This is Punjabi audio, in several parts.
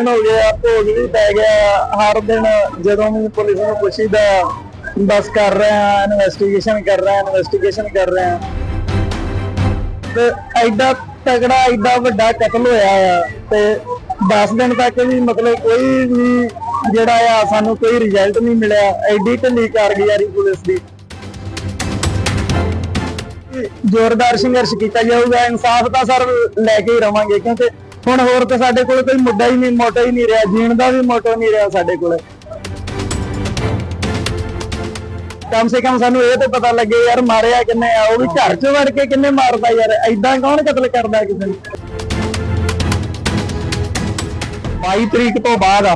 ਦਿਨ ਹੋ ਗਿਆ, ਭੋਗ ਵੀ ਪੈ ਗਿਆ। ਹਰ ਦਿਨ ਜਦੋਂ ਵੀ ਪੁਲਿਸ ਨੂੰ ਪੁੱਛੀਦਾ, ਬਸ ਕਰ ਰਹੇ ਆ ਇਨਵੈਸਟੀਗੇਸ਼ਨ ਕਰ ਰਹੇ ਆ ਇਨਵੈਸਟੀਗੇਸ਼ਨ ਕਰ ਰਹੇ ਆ ਤੇ ਐਡਾ ਤਗੜਾ ਐਡਾ ਵੱਡਾ ਕਤਲ ਹੋਇਆ ਆ ਤੇ 10 ਦਿਨ ਤੱਕ ਵੀ ਮਤਲਬ ਕੋਈ ਵੀ ਜਿਹੜਾ ਆ, ਸਾਨੂੰ ਕੋਈ ਰਿਜ਼ਲਟ ਨਹੀਂ ਮਿਲਿਆ। ਐਡੀ ਢਿੱਲੀ ਕਾਰਗੁਜ਼ਾਰੀ ਪੁਲਿਸ ਦੀ। ਜ਼ੋਰਦਾਰ ਸੰਘਰਸ਼ ਕੀਤਾ ਜਾਊਗਾ। ਇਨਸਾਫ ਤਾਂ ਸਰ ਲੈ ਕੇ ਹੀ ਰਵਾਂਗੇ, ਕਿਉਂਕਿ ਹੁਣ ਹੋਰ ਤਾਂ ਸਾਡੇ ਕੋਲ ਕੋਈ ਮੁੱਦਾ ਹੀ ਨਹੀਂ, ਮੋਟੋ ਹੀ ਨਹੀਂ ਰਿਹਾ, ਜੀਣ ਦਾ ਵੀ ਮੋਟਾ ਨਹੀਂ ਰਿਹਾ ਸਾਡੇ ਕੋਲ। ਕਮ ਸੇ ਕਮ ਸਾਨੂੰ ਇਹ ਤਾਂ ਪਤਾ ਲੱਗੇ ਯਾਰ ਮਾਰਿਆ ਕਿੰਨੇ ਆ, ਉਹ ਵੀ ਘਰ 'ਚ ਵੜ ਕੇ ਕਿੰਨੇ ਮਾਰਦਾ ਯਾਰ ਐਦਾਂ ਕੌਣ ਕਤਲ ਕਰਦਾ ਕਿਸੇ ਨੂੰ? 22 ਤਰੀਕ ਤੋਂ ਬਾਅਦ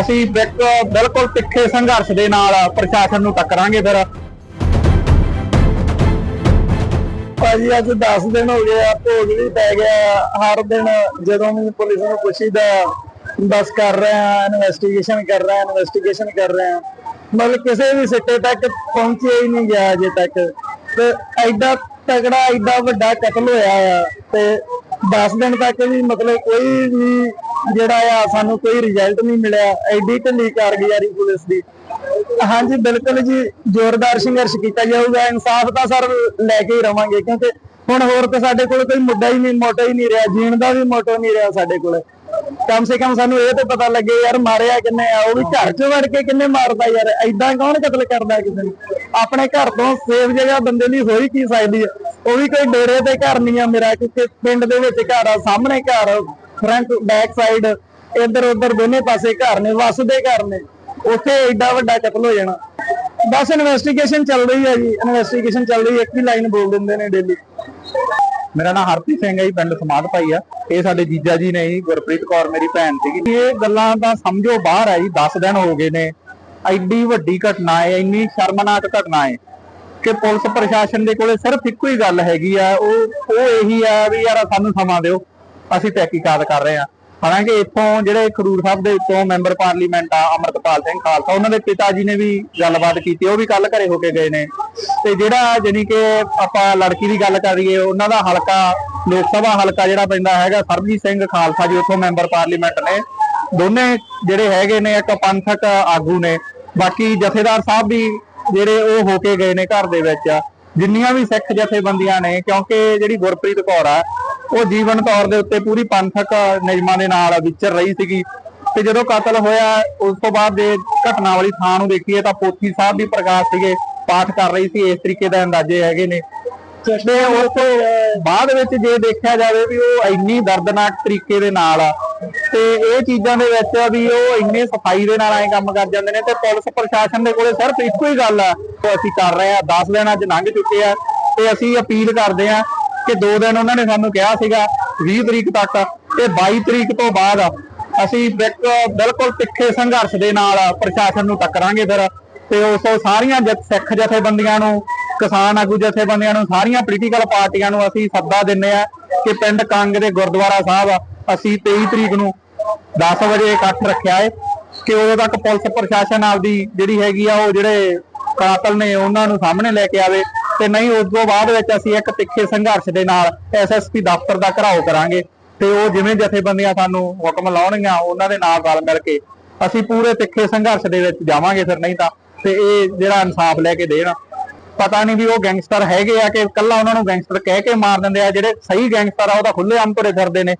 ਅਸੀਂ ਬਿਲਕੁਲ ਤਿੱਖੇ ਸੰਘਰਸ਼ ਦੇ ਨਾਲ ਪ੍ਰਸ਼ਾਸਨ ਨੂੰ ਟੱਕਰਾਂਗੇ ਫਿਰ। ਭਾਜੀ, ਅੱਜ 10 ਦਿਨ ਹੋ ਗਏ ਆ, ਭੋਗ ਵੀ ਪੈ ਗਿਆ। ਹਰ ਦਿਨ ਜਦੋਂ ਵੀ ਪੁਲਿਸ ਨੂੰ ਪੁੱਛੀਦਾ, ਬਸ ਕਰ ਰਹੇ ਆ ਇਨਵੈਸਟੀਗੇਸ਼ਨ ਕਰ ਰਹੇ ਆ ਇਨਵੈਸਟੀਗੇਸ਼ਨ ਕਰ ਰਹੇ ਆ। ਮਤਲਬ ਕਿਸੇ ਵੀ ਸਿੱਟੇ ਤੱਕ ਪਹੁੰਚਿਆ ਹੀ ਨਹੀਂ ਗਿਆ ਅਜੇ ਤੱਕ। ਤੇ ਐਡਾ ਤਗੜਾ ਐਡਾ ਵੱਡਾ ਕਤਲ ਹੋਇਆ ਆ। ਤੇ 10 ਦਿਨ ਤੱਕ ਵੀ ਮਤਲਬ ਕੋਈ ਵੀ ਜਿਹੜਾ ਆ, ਸਾਨੂੰ ਕੋਈ ਰਿਜ਼ਲਟ ਨਹੀਂ ਮਿਲਿਆ। ਐਡੀ ਢਿੱਲੀ ਕਾਰਗੁਜ਼ਾਰੀ ਪੁਲਿਸ ਦੀ। ਹਾਂਜੀ, ਬਿਲਕੁਲ ਜੀ, ਜ਼ੋਰਦਾਰ ਸੰਘਰਸ਼ ਕੀਤਾ ਜਾਊਗਾ। ਇਨਸਾਫ ਤਾਂ ਸਰ ਲੈ ਕੇ ਹੀ ਰਵਾਂਗੇ, ਕਿਉਂਕਿ ਹੁਣ ਹੋਰ ਤਾਂ ਸਾਡੇ ਕੋਲ ਕੋਈ ਮੁੱਦਾ ਹੀ ਨਹੀਂ, ਮੋਟੋ ਹੀ ਨਹੀਂ ਰਿਹਾ। ਜੀਣ ਦਾ ਵੀ ਮੋਟੋ ਨਹੀਂ ਰਿਹਾ ਸਾਡੇ ਕੋਲ। ਕਮ ਸੇ ਕਮ ਸਾਨੂੰ ਇਹ ਤਾਂ ਪਤਾ ਲੱਗੇ, ਯਾਰ ਮਾਰਿਆ ਕਿੰਨੇ ਆ, ਉਹ ਵੀ ਘਰ 'ਚ ਵੜ ਕੇ ਕਿੰਨੇ ਮਾਰਦਾ ਯਾਰ। ਐਦਾਂ ਕੌਣ ਕਤਲ ਕਰਦਾ ਕਿਸੇ ਨੂੰ? ਆਪਣੇ ਘਰ ਤੋਂ ਸੇਫ ਜਗ੍ਹਾ ਬੰਦੇ ਦੀ ਹੋਈ ਕੀ ਸਕਦੀ ਹੈ? ਉਹ ਵੀ ਕੋਈ ਡੇਰੇ ਤੇ ਘਰ ਨਹੀਂ ਆ ਮੇਰਾ, ਕਿਉਂਕਿ ਪਿੰਡ ਦੇ ਵਿੱਚ ਘਰ ਆ, ਸਾਹਮਣੇ ਘਰ ਫਰੰਟ ਬੈਕ ਸਾਈਡ ਇੱਧਰ ਉੱਧਰ ਦੋਨੇ ਪਾਸੇ ਘਰ ਨੇ ਵਸਦੇ ਘਰ ਨੇ, ਉੱਥੇ ਐਡਾ ਵੱਡਾ ਕਤਲ ਹੋ ਜਾਣਾ। ਬਸ ਇਨਵੈਸਟੀਗੇਸ਼ਨ ਚੱਲ ਰਹੀ ਹੈ ਜੀ ਇਨਵੈਸਟੀਗੇਸ਼ਨ ਚੱਲ ਰਹੀ ਹੈ, ਇੱਕ ਹੀ ਲਾਈਨ ਬੋਲ ਦਿੰਦੇ ਨੇ ਡੇਲੀ ਮੇਰਾ ਨਾਮ ਹਰਪ੍ਰੀਤ ਸਿੰਘ ਹੈ ਜੀ, ਪਿੰਡ ਸਮਾਧ ਭਾਈ ਆ। ਇਹ ਸਾਡੇ ਜੀਜਾ ਜੀ ਨੇ ਜੀ, ਗੁਰਪ੍ਰੀਤ ਕੌਰ ਮੇਰੀ ਭੈਣ ਸੀਗੀ। ਇਹ ਗੱਲਾਂ ਤਾਂ ਸਮਝੋ ਬਾਹਰ ਆ ਜੀ 10 ਦਿਨ ਹੋ ਗਏ ਨੇ। ਐਡੀ ਵੱਡੀ ਘਟਨਾ ਹੈ, ਇੰਨੀ ਸ਼ਰਮਨਾਕ ਘਟਨਾ ਹੈ ਕਿ ਪੁਲਿਸ ਪ੍ਰਸ਼ਾਸਨ ਦੇ ਕੋਲੇ ਸਿਰਫ ਇੱਕੋ ਹੀ ਗੱਲ ਹੈਗੀ ਆ, ਉਹ ਉਹ ਇਹੀ ਆ ਵੀ ਯਾਰ ਸਾਨੂੰ ਸਮਾਂ ਦਿਓ। ਅਸੀਂ ਤਹਿਕੀਕਾਤ ਕਰ ਰਹੇ ਹਾਂ। ਹਾਲਾਂਕਿ ਇੱਥੋਂ ਜਿਹੜੇ ਖਰੂਰ ਸਾਹਿਬ ਦੇ ਉੱਤੋਂ ਮੈਂਬਰ ਪਾਰਲੀਮੈਂਟ ਆ, ਅਮਰਤਪਾਲ ਸਿੰਘ ਖਾਲਸਾ, ਉਹਨਾਂ ਦੇ ਪਿਤਾ ਜੀ ਨੇ ਵੀ ਗੱਲਬਾਤ ਕੀਤੀ, ਉਹ ਵੀ ਕੱਲ ਘਰੇ ਹੋ ਕੇ ਗਏ ਨੇ। ਤੇ ਜਿਹੜਾ ਜਾਨੀ ਕਿ ਆਪਾਂ ਲੜਕੀ ਦੀ ਗੱਲ ਕਰੀਏ ਉਹਨਾਂ ਦਾ ਹਲਕਾ, ਲੋਕ ਸਭਾ ਹਲਕਾ ਜਿਹੜਾ ਪੈਂਦਾ ਹੈਗਾ, ਸਰਬਜੀਤ ਸਿੰਘ ਖਾਲਸਾ ਜੀ ਉੱਥੋਂ ਮੈਂਬਰ ਪਾਰਲੀਮੈਂਟ ਨੇ। ਦੋਨੇ ਜਿਹੜੇ ਹੈਗੇ ਨੇ, ਇੱਕ ਪੰਥਕ ਆਗੂ ਨੇ। ਬਾਕੀ ਜਥੇਦਾਰ ਸਾਹਿਬ ਵੀ ਜਿਹੜੇ ਉਹ ਹੋ ਕੇ ਗਏ ਨੇ ਘਰ ਦੇ ਵਿੱਚ। ਜਿੰਨੀਆਂ ਵੀ ਸਿੱਖ ਜਥੇਬੰਦੀਆਂ ਨੇ, ਕਿਉਂਕਿ ਜਿਹੜੀ ਗੁਰਪ੍ਰੀਤ ਕੌਰ ਆ ਉਹ ਜੀਵਨ ਤੌਰ ਦੇ ਉੱਤੇ ਪੂਰੀ ਪੰਥਕ ਨਿਯਮਾਂ ਦੇ ਨਾਲ ਵਿਚਰ ਰਹੀ ਸੀਗੀ। ਤੇ ਜਦੋਂ ਕਤਲ ਹੋਇਆ, ਉਸ ਤੋਂ ਬਾਅਦ ਜੇ ਘਟਨਾ ਵਾਲੀ ਥਾਂ ਨੂੰ ਦੇਖੀਏ ਤਾਂ ਪੋਥੀ ਸਾਹਿਬ ਵੀ ਪ੍ਰਕਾਸ਼ ਸੀਗੇ, ਪਾਠ ਕਰ ਰਹੀ ਸੀ, ਇਸ ਤਰੀਕੇ ਦਾ ਅੰਦਾਜ਼ੇ ਹੈਗੇ ਨੇ। ਤੇ ਉਸ ਤੋਂ ਬਾਅਦ ਵਿੱਚ ਜੇ ਦੇਖਿਆ ਜਾਵੇ ਵੀ ਉਹ ਇੰਨੀ ਦਰਦਨਾਕ ਤਰੀਕੇ ਦੇ ਨਾਲ ਆ, ਤੇ ਇਹ ਚੀਜ਼ਾਂ ਦੇ ਵਿੱਚ ਵੀ ਉਹ ਇੰਨੇ ਸਫ਼ਾਈ ਦੇ ਨਾਲ ਐ ਕੰਮ ਕਰ ਜਾਂਦੇ ਨੇ ਤੇ ਪੁਲਿਸ ਪ੍ਰਸ਼ਾਸਨ ਦੇ ਕੋਲੇ ਸਿਰਫ ਇੱਕੋ ਹੀ ਗੱਲ ਆ। ਅਸੀਂ ਕਰ ਰਹੇ ਆ 10 ਦਿਨ ਅੱਜ ਲੰਘ ਚੁੱਕੇ ਆ, ਤੇ ਅਸੀਂ ਅਪੀਲ ਕਰਦੇ ਆ ਕਿ 2 ਦਿਨ ਉਹਨਾਂ ਨੇ ਸਾਨੂੰ ਕਿਹਾ ਸੀਗਾ 20 ਤਰੀਕ ਤੱਕ ਤੇ 22 ਤਰੀਕ ਤੋਂ ਬਾਅਦ ਅਸੀਂ ਬਿਕ- ਬਿਲਕੁਲ ਤਿੱਖੇ ਸੰਘਰਸ਼ ਦੇ ਨਾਲ ਪ੍ਰਸ਼ਾਸਨ ਨੂੰ ਟੱਕਰਾਂਗੇ ਫਿਰ। ਤੇ ਉਸ ਸਾਰੀਆਂ ਸਿੱਖ ਜਥੇਬੰਦੀਆਂ ਨੂੰ, ਕਿਸਾਨ ਆਗੂ ਜਥੇਬੰਦੀਆਂ ਨੂੰ, ਸਾਰੀਆਂ ਪੋਲੀਟੀਕਲ ਪਾਰਟੀਆਂ ਨੂੰ ਅਸੀਂ ਸੱਦਾ ਦਿੰਨੇ ਆ ਕਿ ਪਿੰਡ ਕੰਗ ਦੇ ਗੁਰਦੁਆਰਾ ਸਾਹਿਬ ਅਸੀਂ 23 ਤਰੀਕ ਨੂੰ 10 ਵਜੇ ਇਕੱਠ ਰੱਖਿਆ ਹੈ ਕਿ ਉਦੋਂ ਤੱਕ ਪੁਲਿਸ ਪ੍ਰਸ਼ਾਸਨ ਆਪਦੀ ਜਿਹੜੀ ਹੈਗੀ ਆ ਉਹ ਜਿਹੜੇ ਕਾਤਲ ਨੇ ਉਹਨਾਂ ਨੂੰ ਸਾਹਮਣੇ ਲੈ ਕੇ ਆਵੇ। ਤੇ ਨਹੀਂ, ਉਸ ਤੋਂ ਬਾਅਦ ਵਿੱਚ ਅਸੀਂ ਇੱਕ ਤਿੱਖੇ ਸੰਘਰਸ਼ ਦੇ ਨਾਲ ਐਸਐਸਪੀ ਦਫ਼ਤਰ ਦਾ ਘਰਾਓ ਕਰਾਂਗੇ ਤੇ ਉਹ ਜਿਵੇਂ ਜਥੇਬੰਦੀਆਂ ਸਾਨੂੰ ਹੁਕਮ ਲਾਉਣਗੀਆਂ, ਉਹਨਾਂ ਦੇ ਨਾਲ ਰਲ ਮਿਲ ਕੇ ਅਸੀਂ ਪੂਰੇ ਤਿੱਖੇ ਸੰਘਰਸ਼ ਦੇ ਵਿੱਚ ਜਾਵਾਂਗੇ ਫਿਰ ਨਹੀਂ ਤਾਂ, ਤੇ ਇਹ ਜਿਹੜਾ ਇਨਸਾਫ ਲੈ ਕੇ ਦੇਣ। ਪਤਾ ਨਹੀਂ ਵੀ ਉਹ ਗੈਂਗਸਟਰ ਹੈਗੇ ਆ ਕਿ ਕੱਲਾ ਉਹਨਾਂ ਨੂੰ ਗੈਂਗਸਟਰ ਕਹਿ ਕੇ ਮਾਰ ਦਿੰਦੇ ਆ, ਜਿਹੜੇ ਸਹੀ ਗੈਂਗਸਟਰ ਆ, ਉਹ ਤਾਂ ਖੁੱਲੇ ਆਮ ਤੁਰੇ ਫਿਰਦੇ ਨੇ।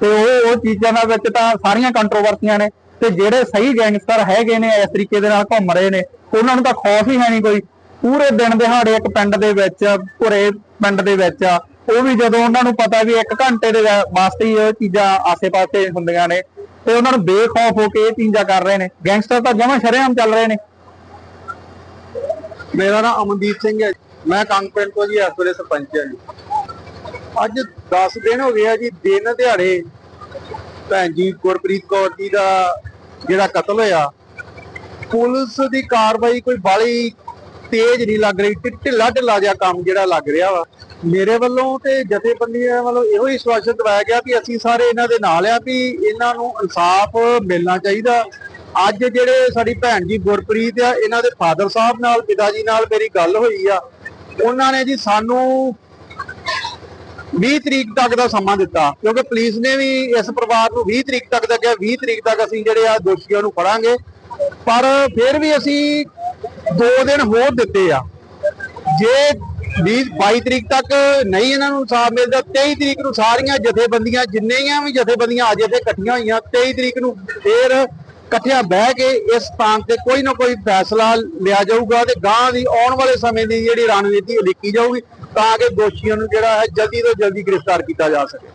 ਤੇ ਉਹ ਉਹ ਚੀਜ਼ਾਂ ਦੇ ਵਿੱਚ ਤਾਂ ਸਾਰੀਆਂ ਕੰਟਰੋਵਰਸੀਆਂ ਨੇ, ਤੇ ਜਿਹੜੇ ਸਹੀ ਗੈਂਗਸਟਰ ਹੈਗੇ ਨੇ, ਇਸ ਤਰੀਕੇ ਦੇ ਨਾਲ ਘੁੰਮ ਰਹੇ ਨੇ, ਉਹਨਾਂ ਨੂੰ ਤਾਂ ਖੌਫ ਹੀ ਹੈ ਨਹੀਂ ਕੋਈ। ਪੂਰੇ ਦਿਨ ਦਿਹਾੜੇ ਇੱਕ ਪਿੰਡ ਦੇ ਵਿੱਚ, ਭੁਰੇ ਪਿੰਡ ਦੇ ਵਿੱਚ ਉਹ ਵੀ ਜਦੋਂ ਉਹਨਾਂ ਨੂੰ ਪਤਾ ਵੀ ਇੱਕ ਘੰਟੇ ਦੇ ਵਾਸਤੇ ਹੀ ਇਹ ਚੀਜ਼ਾਂ ਆਸੇ-ਪਾਸੇ ਹੁੰਦੀਆਂ ਨੇ, ਤੇ ਉਹਨਾਂ ਨੂੰ ਬੇਖੌਫ ਹੋ ਕੇ ਇਹ ਚੀਜ਼ਾਂ ਕਰ ਰਹੇ ਨੇ। ਗੈਂਗਸਟਰ ਤਾਂ ਜਮਾਂ ਸ਼ਰੇਆਮ ਚੱਲ ਰਹੇ ਨੇ। ਮੇਰਾ ਨਾਮ ਅਮਨਦੀਪ ਸਿੰਘ ਹੈ। ਮੈਂ ਕੰਗ ਤੋਂ ਜੀ, ਇਸ ਵੇਲੇ ਸਰਪੰਚ ਹਾਂ ਜੀ। ਅੱਜ 10 ਦਿਨ ਹੋ ਗਏ ਆ ਜੀ, ਦਿਨ ਦਿਹਾੜੇ ਭੈਣ ਜੀ ਗੁਰਪ੍ਰੀਤ ਕੌਰ ਜੀ ਦਾ ਜਿਹੜਾ ਕਤਲ ਹੋਇਆ, ਪੁਲਿਸ ਦੀ ਕਾਰਵਾਈ ਕੋਈ ਬਾਲੀ ਤੇਜ਼ ਨਹੀਂ ਲੱਗ ਰਹੀ ਢਿੱਲਾ ਢਿੱਲਾ ਜਿਹਾ ਕੰਮ ਜਿਹੜਾ ਲੱਗ ਰਿਹਾ ਵਾ। ਮੇਰੇ ਵੱਲੋਂ ਤੇ ਜਥੇਬੰਦੀਆਂ ਵੱਲੋਂ ਇਹੋ ਹੀ ਸਵਾਗਤ ਦਵਾਇਆ ਗਿਆ ਵੀ ਅਸੀਂ ਸਾਰੇ ਇਹਨਾਂ ਦੇ ਨਾਲ ਆ ਵੀ ਇਹਨਾਂ ਨੂੰ ਇਨਸਾਫ ਮਿਲਣਾ ਚਾਹੀਦਾ। ਅੱਜ ਜਿਹੜੇ ਸਾਡੀ ਭੈਣ ਜੀ ਗੁਰਪ੍ਰੀਤ ਆ, ਇਹਨਾਂ ਦੇ ਫਾਦਰ ਸਾਹਿਬ ਨਾਲ, ਪਿਤਾ ਜੀ ਨਾਲ ਮੇਰੀ ਗੱਲ ਹੋਈ ਆ। ਉਹਨਾਂ ਨੇ ਜੀ ਸਾਨੂੰ 20 ਤਰੀਕ ਤੱਕ ਦਾ ਸਮਾਂ ਦਿੱਤਾ, ਕਿਉਂਕਿ ਪੁਲਿਸ ਨੇ ਵੀ ਇਸ ਪਰਿਵਾਰ ਨੂੰ 20 ਤਰੀਕ ਤੱਕ ਦਾ ਕਿਹਾ 20 ਤਰੀਕ ਤੱਕ ਅਸੀਂ ਜਿਹੜੇ ਆ ਦੋਸ਼ੀਆਂ ਨੂੰ ਫੜਾਂਗੇ। ਪਰ ਫਿਰ ਵੀ ਅਸੀਂ 2 ਦਿਨ ਹੋਰ ਦਿੱਤੇ ਆ। ਜੇ 20 22 ਤਰੀਕ ਤੱਕ ਨਹੀਂ ਇਹਨਾਂ ਨੂੰ ਇਨਸਾਫ ਮਿਲਦਾ 23 ਤਰੀਕ ਨੂੰ ਸਾਰੀਆਂ ਜਥੇਬੰਦੀਆਂ, ਜਿੰਨੀਆਂ ਵੀ ਜਥੇਬੰਦੀਆਂ ਅੱਜ ਇੱਥੇ ਇਕੱਠੀਆਂ ਹੋਈਆਂ 23 ਤਰੀਕ ਨੂੰ ਫੇਰ ਇਕੱਠਿਆਂ ਬਹਿ ਕੇ ਇਸ ਸਥਾਨ ਤੇ ਕੋਈ ਨਾ ਕੋਈ ਫੈਸਲਾ ਲਿਆ ਜਾਊਗਾ ਤੇ ਗਾਂ ਦੀ ਆਉਣ ਵਾਲੇ ਸਮੇਂ ਦੀ ਜਿਹੜੀ ਰਣਨੀਤੀ ਉਲੀਕੀ ਜਾਊਗੀ ਤਾਂ ਕਿ ਦੋਸ਼ੀਆਂ ਨੂੰ ਜਿਹੜਾ ਹੈ ਜਲਦੀ ਤੋਂ ਜਲਦੀ ਗ੍ਰਿਫਤਾਰ ਕੀਤਾ ਜਾ ਸਕੇ।